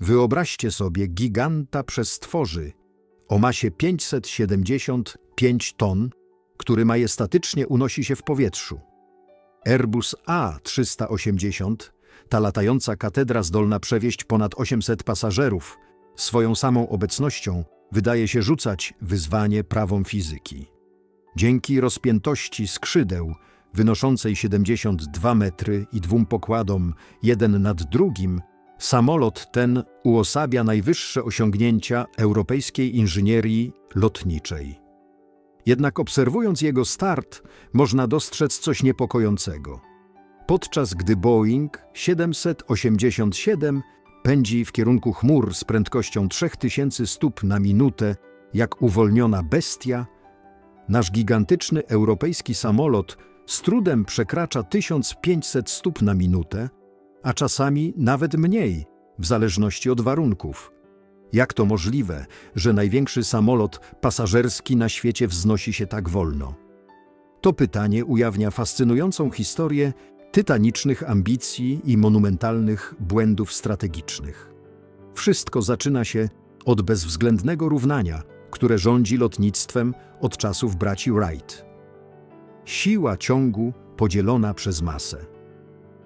Wyobraźcie sobie giganta przestworzy o masie 575 ton, który majestatycznie unosi się w powietrzu. Airbus A380, ta latająca katedra zdolna przewieźć ponad 800 pasażerów, swoją samą obecnością wydaje się rzucać wyzwanie prawom fizyki. Dzięki rozpiętości skrzydeł, wynoszącej 72 metry i dwóm pokładom, jeden nad drugim, samolot ten uosabia najwyższe osiągnięcia europejskiej inżynierii lotniczej. Jednak obserwując jego start, można dostrzec coś niepokojącego. Podczas gdy Boeing 787 pędzi w kierunku chmur z prędkością 3000 stóp na minutę, jak uwolniona bestia, nasz gigantyczny europejski samolot z trudem przekracza 1500 stóp na minutę, a czasami nawet mniej, w zależności od warunków. Jak to możliwe, że największy samolot pasażerski na świecie wznosi się tak wolno? To pytanie ujawnia fascynującą historię tytanicznych ambicji i monumentalnych błędów strategicznych. Wszystko zaczyna się od bezwzględnego równania, które rządzi lotnictwem od czasów braci Wright. Siła ciągu podzielona przez masę.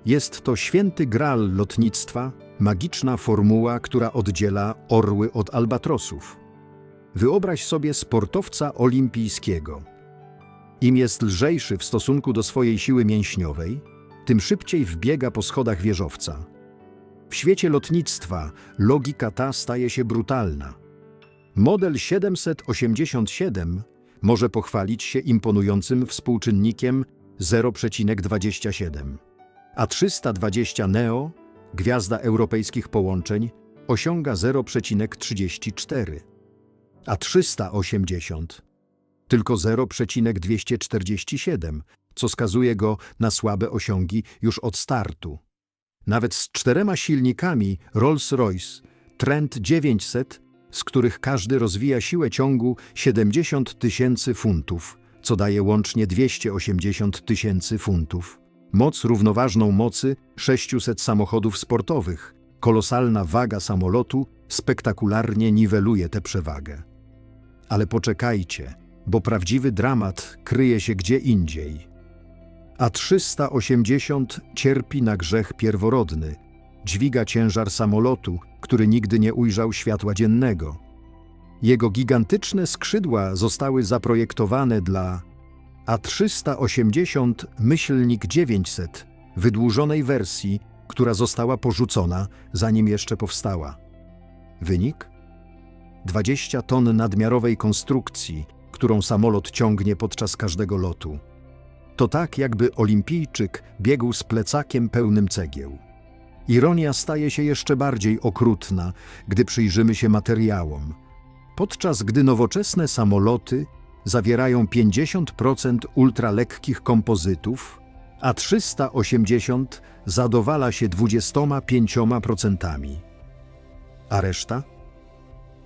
Jest to święty gral lotnictwa, magiczna formuła, która oddziela orły od albatrosów. Wyobraź sobie sportowca olimpijskiego. Im jest lżejszy w stosunku do swojej siły mięśniowej, tym szybciej wbiega po schodach wieżowca. W świecie lotnictwa logika ta staje się brutalna. Model 787 może pochwalić się imponującym współczynnikiem 0,27, a 320 Neo, gwiazda europejskich połączeń, osiąga 0,34, a 380 tylko 0,247, co skazuje go na słabe osiągi już od startu. Nawet z czterema silnikami Rolls-Royce Trent 900, z których każdy rozwija siłę ciągu 70 tysięcy funtów, co daje łącznie 280 tysięcy funtów. Moc równoważną mocy 600 samochodów sportowych, kolosalna waga samolotu spektakularnie niweluje tę przewagę. Ale poczekajcie, bo prawdziwy dramat kryje się gdzie indziej. A 380 cierpi na grzech pierworodny, dźwiga ciężar samolotu, który nigdy nie ujrzał światła dziennego. Jego gigantyczne skrzydła zostały zaprojektowane dla A380 myślnik 900, wydłużonej wersji, która została porzucona, zanim jeszcze powstała. Wynik? 20 ton nadmiarowej konstrukcji, którą samolot ciągnie podczas każdego lotu. To tak, jakby olimpijczyk biegł z plecakiem pełnym cegieł. Ironia staje się jeszcze bardziej okrutna, gdy przyjrzymy się materiałom. Podczas gdy nowoczesne samoloty zawierają 50% ultralekkich kompozytów, a 380 zadowala się 25%. A reszta?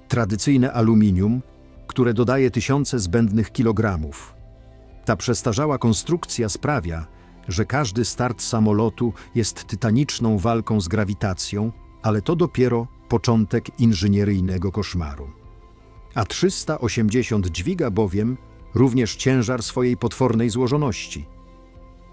Tradycyjne aluminium, które dodaje tysiące zbędnych kilogramów. Ta przestarzała konstrukcja sprawia, że każdy start samolotu jest tytaniczną walką z grawitacją, ale to dopiero początek inżynieryjnego koszmaru. A 380 dźwiga bowiem również ciężar swojej potwornej złożoności.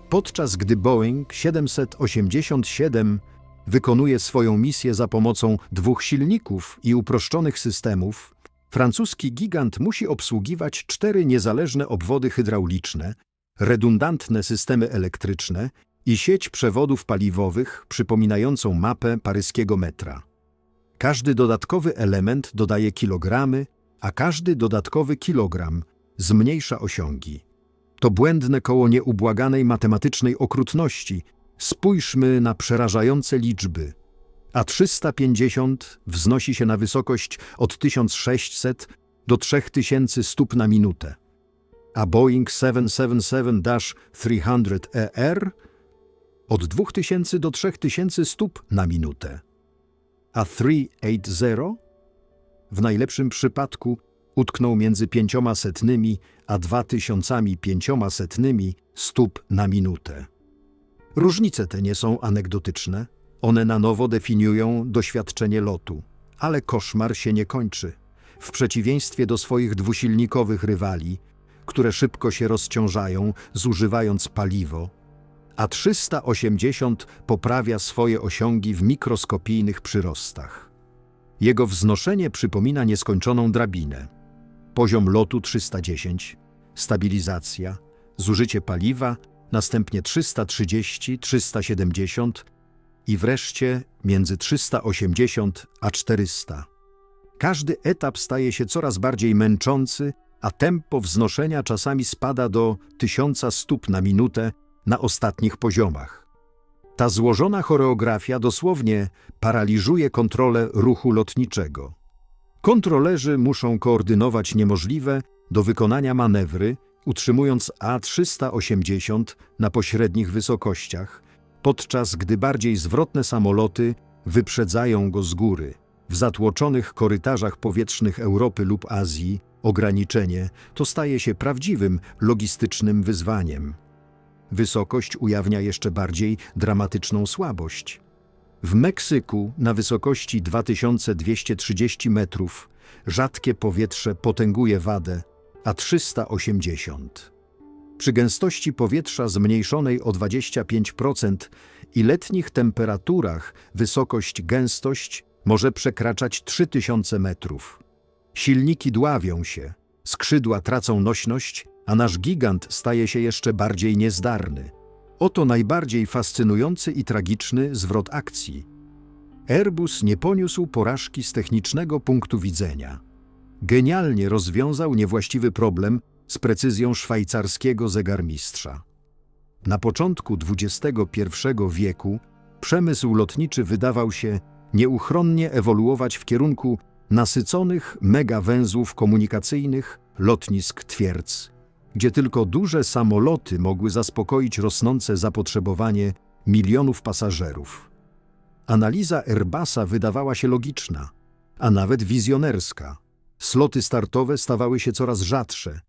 Podczas gdy Boeing 787 wykonuje swoją misję za pomocą dwóch silników i uproszczonych systemów, francuski gigant musi obsługiwać cztery niezależne obwody hydrauliczne, redundantne systemy elektryczne i sieć przewodów paliwowych przypominającą mapę paryskiego metra. Każdy dodatkowy element dodaje kilogramy, a każdy dodatkowy kilogram zmniejsza osiągi. To błędne koło nieubłaganej matematycznej okrutności. Spójrzmy na przerażające liczby. A 350 wznosi się na wysokość od 1600 do 3000 stóp na minutę a Boeing 777-300ER od 2000 do 3000 stóp na minutę, a 380 w najlepszym przypadku utknął między 500 a 2500 stóp na minutę. Różnice te nie są anegdotyczne, One na nowo definiują doświadczenie lotu. Ale koszmar się nie kończy. W przeciwieństwie do swoich dwusilnikowych rywali, które szybko się rozciążają, zużywając paliwo, a 380 poprawia swoje osiągi w mikroskopijnych przyrostach. Jego wznoszenie przypomina nieskończoną drabinę. Poziom lotu 310, stabilizacja, zużycie paliwa, następnie 330, 370 i wreszcie między 380 a 400. Każdy etap staje się coraz bardziej męczący, a tempo wznoszenia czasami spada do 1000 stóp na minutę na ostatnich poziomach. Ta złożona choreografia dosłownie paraliżuje kontrolę ruchu lotniczego. Kontrolerzy muszą koordynować niemożliwe do wykonania manewry, utrzymując A380 na pośrednich wysokościach, podczas gdy bardziej zwrotne samoloty wyprzedzają go z góry. W zatłoczonych korytarzach powietrznych Europy lub Azji ograniczenie to staje się prawdziwym logistycznym wyzwaniem. Wysokość ujawnia jeszcze bardziej dramatyczną słabość. W Meksyku na wysokości 2230 metrów rzadkie powietrze potęguje wadę, a 380. Przy gęstości powietrza zmniejszonej o 25% i letnich temperaturach wysokość gęstość może przekraczać 3000 metrów. Silniki dławią się, skrzydła tracą nośność, a nasz gigant staje się jeszcze bardziej niezdarny. Oto najbardziej fascynujący i tragiczny zwrot akcji. Airbus nie poniósł porażki z technicznego punktu widzenia. Genialnie rozwiązał niewłaściwy problem z precyzją szwajcarskiego zegarmistrza. Na początku XXI wieku przemysł lotniczy wydawał się nieuchronnie ewoluować w kierunku nasyconych megawęzłów komunikacyjnych, lotnisk twierdz, gdzie tylko duże samoloty mogły zaspokoić rosnące zapotrzebowanie milionów pasażerów. Analiza Airbusa wydawała się logiczna, a nawet wizjonerska. Sloty startowe stawały się coraz rzadsze,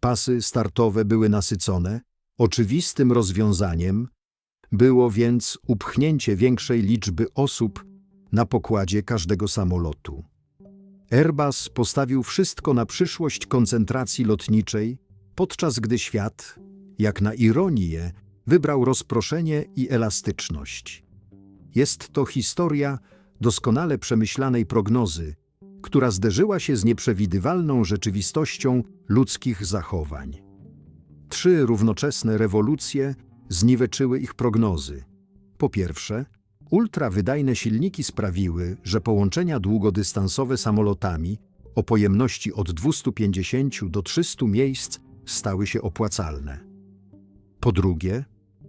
pasy startowe były nasycone. Oczywistym rozwiązaniem było więc upchnięcie większej liczby osób na pokładzie każdego samolotu. Airbus postawił wszystko na przyszłość koncentracji lotniczej, podczas gdy świat, jak na ironię, wybrał rozproszenie i elastyczność. Jest to historia doskonale przemyślanej prognozy, która zderzyła się z nieprzewidywalną rzeczywistością ludzkich zachowań. Trzy równoczesne rewolucje zniweczyły ich prognozy. Po pierwsze, ultrawydajne silniki sprawiły, że połączenia długodystansowe samolotami o pojemności od 250 do 300 miejsc stały się opłacalne. Po drugie,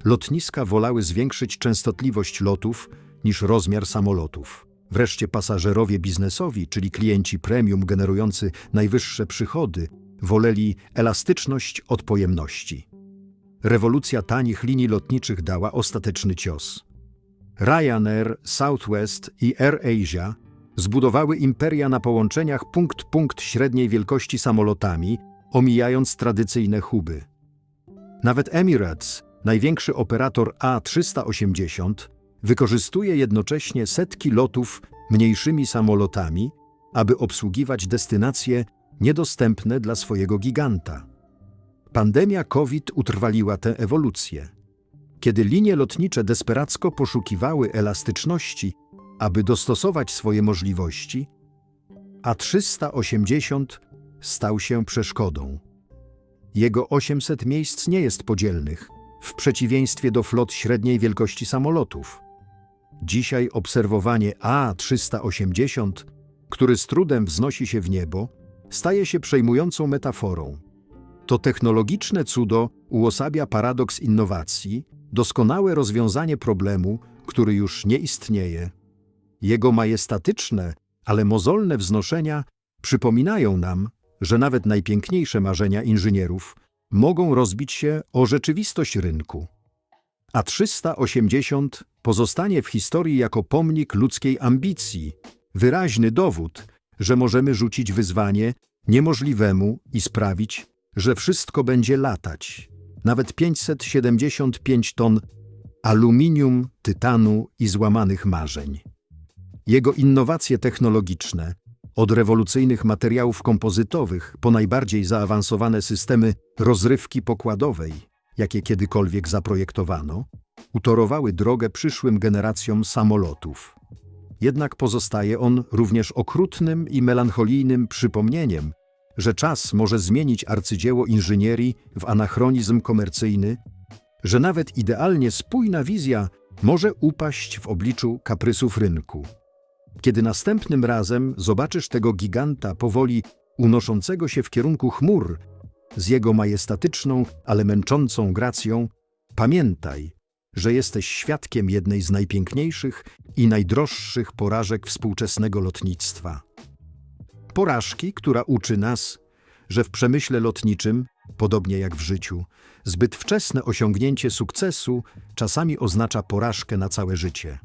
lotniska wolały zwiększyć częstotliwość lotów niż rozmiar samolotów. Wreszcie pasażerowie biznesowi, czyli klienci premium generujący najwyższe przychody, woleli elastyczność od pojemności. Rewolucja tanich linii lotniczych dała ostateczny cios. Ryanair, Southwest i AirAsia zbudowały imperia na połączeniach punkt-punkt średniej wielkości samolotami, omijając tradycyjne huby. Nawet Emirates, największy operator A380, wykorzystuje jednocześnie setki lotów mniejszymi samolotami, aby obsługiwać destynacje niedostępne dla swojego giganta. Pandemia COVID utrwaliła tę ewolucję. Kiedy linie lotnicze desperacko poszukiwały elastyczności, aby dostosować swoje możliwości, A380 stał się przeszkodą. Jego 800 miejsc nie jest podzielnych, w przeciwieństwie do flot średniej wielkości samolotów. Dzisiaj obserwowanie A380, który z trudem wznosi się w niebo, staje się przejmującą metaforą. To technologiczne cudo uosabia paradoks innowacji, doskonałe rozwiązanie problemu, który już nie istnieje. Jego majestatyczne, ale mozolne wznoszenia przypominają nam, że nawet najpiękniejsze marzenia inżynierów mogą rozbić się o rzeczywistość rynku. A 380 pozostanie w historii jako pomnik ludzkiej ambicji, wyraźny dowód, że możemy rzucić wyzwanie niemożliwemu i sprawić, że wszystko będzie latać. Nawet 575 ton aluminium, tytanu i złamanych marzeń. Jego innowacje technologiczne, od rewolucyjnych materiałów kompozytowych po najbardziej zaawansowane systemy rozrywki pokładowej, jakie kiedykolwiek zaprojektowano, utorowały drogę przyszłym generacjom samolotów. Jednak pozostaje on również okrutnym i melancholijnym przypomnieniem, że czas może zmienić arcydzieło inżynierii w anachronizm komercyjny, że nawet idealnie spójna wizja może upaść w obliczu kaprysów rynku. Kiedy następnym razem zobaczysz tego giganta powoli unoszącego się w kierunku chmur, z jego majestatyczną, ale męczącą gracją, pamiętaj, że jesteś świadkiem jednej z najpiękniejszych i najdroższych porażek współczesnego lotnictwa. Porażki, która uczy nas, że w przemyśle lotniczym, podobnie jak w życiu, zbyt wczesne osiągnięcie sukcesu czasami oznacza porażkę na całe życie.